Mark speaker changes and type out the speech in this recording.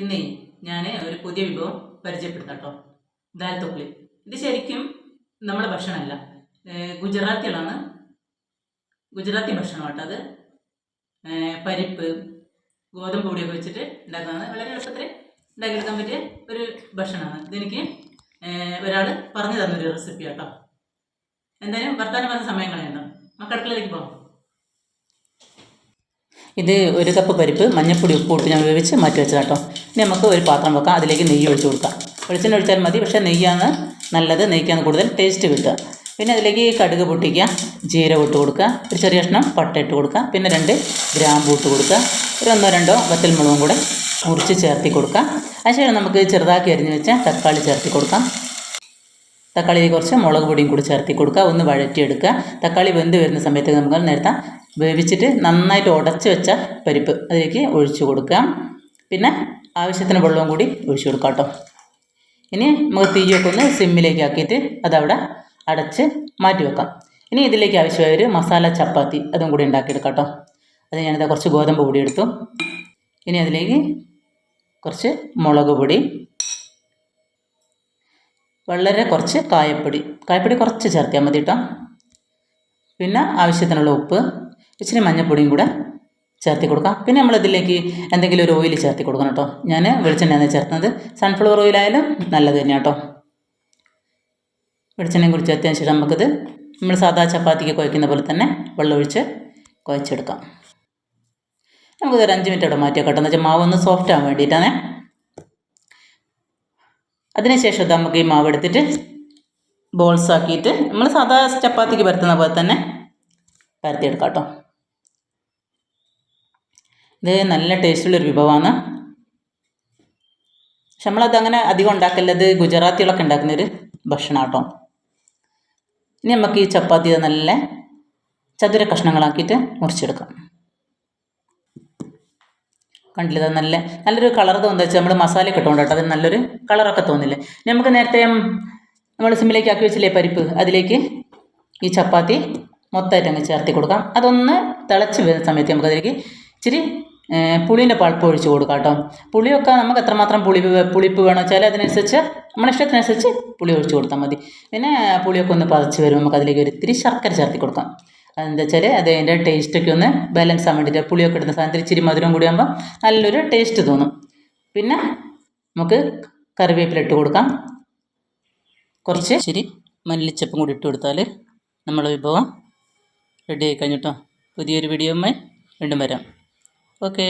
Speaker 1: ഇന്നേ ഞാൻ ഒരു പുതിയ വിഭവം പരിചയപ്പെടുത്താം കേട്ടോ ദാൽ തൊക്ലി. ഇത് ശരിക്കും നമ്മുടെ ഭക്ഷണമല്ല. ഗുജറാത്തികളാണ് ഗുജറാത്തി ഭക്ഷണം കേട്ടോ അത്. പരിപ്പ് ഗോതമ്പ് പൊടിയൊക്കെ വെച്ചിട്ട് ഉണ്ടാക്കുന്നതാണ്. വളരെ എളുപ്പത്തിൽ ഉണ്ടാക്കിയെടുക്കാൻ പറ്റിയ ഒരു ഭക്ഷണമാണ്. ഇതെനിക്ക് ഒരാൾ പറഞ്ഞു തന്നൊരു റെസിപ്പി കേട്ടോ എന്തായാലും വർത്തമാനം പറഞ്ഞ സമയം കളയണ്ട നമുക്ക് അടുക്കളയിലേക്ക് പോകാം ഇത് ഒരു കപ്പ് പരിപ്പ് മഞ്ഞൾപ്പൊടി ഉപ്പ് ഇട്ട് ഞാൻ വേവിച്ച് മാറ്റി വെച്ചതാട്ടോ. ഇനി നമുക്ക് ഒരു പാത്രം വെക്കാം. അതിലേക്ക് നെയ്യ് ഒഴിച്ച് കൊടുക്കാം. വെളിച്ചെണ്ണ ഒഴിച്ചാൽ മതി. പക്ഷേ നെയ്യാണ് നല്ലത്. നെയ്ക്കാണ് കൂടുതൽ ടേസ്റ്റ് കിട്ടുക. പിന്നെ അതിലേക്ക് കടുക് പൊട്ടിക്കുക. ജീരകം ഇട്ട് കൊടുക്കുക. ഒരു ചെറിയ കഷ്ണം പട്ട ഇട്ട് കൊടുക്കുക. പിന്നെ രണ്ട് ഗ്രാമ്പൂ ഇട്ട് കൊടുക്കുക. ഒരു ഒന്നോ രണ്ടോ വത്തൽമുളകും കൂടെ മുറിച്ച് ചേർത്തി കൊടുക്കുക. അതിനുശേഷം നമുക്ക് ചെറുതാക്കി അരിഞ്ഞ് വെച്ച തക്കാളി ചേർത്തി കൊടുക്കാം. തക്കാളിയിൽ കുറച്ച് മുളക് പൊടിയും കൂടി ചേർത്തി കൊടുക്കുക. ഒന്ന് വഴറ്റിയെടുക്കുക. തക്കാളി വെന്ത് വരുന്ന സമയത്ത് നമുക്ക് നേരത്തെ വേവിച്ചിട്ട് നന്നായിട്ട് ഉടച്ച് വെച്ച പരിപ്പ് അതിലേക്ക് ഒഴിച്ചു കൊടുക്കാം. പിന്നെ ആവശ്യത്തിന് വെള്ളവും കൂടി ഒഴിച്ചു കൊടുക്കാം കേട്ടോ. ഇനി നമുക്ക് തീയൊക്കെ ഒന്ന് സിമ്മിലേക്ക് ആക്കിയിട്ട് അതവിടെ അടച്ച് മാറ്റി വെക്കാം. ഇനി ഇതിലേക്ക് ആവശ്യമായ ഒരു മസാല ചപ്പാത്തി അതും കൂടി ഉണ്ടാക്കിയെടുക്കാം കേട്ടോ. അത് ഞാനിതാ കുറച്ച് ഗോതമ്പ് പൊടി എടുത്തു. ഇനി അതിലേക്ക് കുറച്ച് മുളക് പൊടി വളരെ കുറച്ച് കായപ്പൊടി. കായപ്പൊടി കുറച്ച് ചേർത്തിയാൽ മതി കേട്ടോ. പിന്നെ ആവശ്യത്തിനുള്ള ഉപ്പ് ഇച്ചിരി മഞ്ഞൾപ്പൊടിയും കൂടെ ചേർത്തി കൊടുക്കാം. പിന്നെ നമ്മൾ ഇതിലേക്ക് എന്തെങ്കിലും ഒരു ഓയിൽ ചേർത്തി കൊടുക്കണം കേട്ടോ. ഞാൻ വെളിച്ചെണ്ണയാണ് ചേർത്തുന്നത് സൺഫ്ലവർ ഓയിലായാലും നല്ലത് തന്നെയാണ് കേട്ടോ. വെളിച്ചെണ്ണയും കൂടി ചേർത്തതിന് ശേഷം നമുക്കിത് നമ്മൾ സാധാ ചപ്പാത്തിക്ക് കുഴക്കുന്ന പോലെ തന്നെ വെള്ളമൊഴിച്ച് കുഴച്ചെടുക്കാം നമുക്കിത് ഒരു അഞ്ച് മിനിറ്റ് അവിടെ മാറ്റി വെക്കട്ടെ എന്ന് വെച്ചാൽ മാവ് ഒന്ന് സോഫ്റ്റ് ആവാൻ വേണ്ടിയിട്ടാണേ. അതിനുശേഷം നമുക്ക് ഈ മാവ് എടുത്തിട്ട് ബോൾസ് ആക്കിയിട്ട് നമ്മൾ സാധാ ചപ്പാത്തിക്ക് പരത്തുന്ന പോലെ തന്നെ പരത്തിയെടുക്കാം കേട്ടോ. ഇത് നല്ല ടേസ്റ്റുള്ളൊരു വിഭവമാണ് പക്ഷെ നമ്മളത് അങ്ങനെ അധികം ഉണ്ടാക്കല്ലത് ഗുജറാത്തികളൊക്കെ ഉണ്ടാക്കുന്നൊരു ഭക്ഷണം കേട്ടോ ഇനി നമുക്ക് ഈ ചപ്പാത്തി നല്ല ചതുര കഷ്ണങ്ങളാക്കിയിട്ട് മുറിച്ചെടുക്കാം. കണ്ടില്ല? നല്ല നല്ലൊരു കളർ തോന്നുന്നത് വെച്ചാൽ നമ്മൾ മസാല കിട്ടുകൊണ്ടോ കേട്ടോ അതിന് നല്ലൊരു കളറൊക്കെ തോന്നില്ലേ? നമുക്ക് നേരത്തെ നമ്മൾ സിമ്മിലേക്ക് ആക്കി വെച്ചില്ലേ പരിപ്പ്? അതിലേക്ക് ഈ ചപ്പാത്തി മൊത്തമായിട്ട് അങ്ങ് ചേർത്തി കൊടുക്കാം അതൊന്ന് തിളച്ച് വരുന്ന സമയത്ത് നമുക്കതിലേക്ക് ഇച്ചിരി പുളീന്റെ പൾപ്പ് ഒഴിച്ച് കൊടുക്കാം കേട്ടോ. പുളിയൊക്കെ നമുക്ക് എത്രമാത്രം പുളി പുളിപ്പ് വേണം വെച്ചാൽ അതിനനുസരിച്ച് നമ്മുടെ ഇഷ്ടത്തിനനുസരിച്ച് പുളി ഒഴിച്ച് കൊടുത്താൽ മതി. പിന്നെ പുളിയൊക്കെ ഒന്ന് പതച്ച് വരും നമുക്ക് അതിലേക്ക് ഒരു ഇത്തിരി ശർക്കര ചേർത്തി കൊടുക്കാം. അതെന്താ വെച്ചാൽ അത് അതിന്റെ ടേസ്റ്റൊക്കെ ഒന്ന് ബാലൻസ് ആകാൻ വേണ്ടിയിട്ട് പുളിയൊക്കെ ഇടുന്ന സാധനത്തിൽ ഇച്ചിരി മധുരം കൂടി ആകുമ്പോൾ നല്ലൊരു ടേസ്റ്റ് തോന്നും. പിന്നെ നമുക്ക് കറിവേപ്പില ഇട്ട് കൊടുക്കാം. കുറച്ച് ഇച്ചിരി മല്ലിച്ചപ്പും കൂടി ഇട്ട് കൊടുത്താൽ നമ്മളെ വിഭവം റെഡി ആയി കഴിഞ്ഞിട്ടോ പുതിയൊരു വീഡിയോയുമായി വീണ്ടും വരാം. ఓకే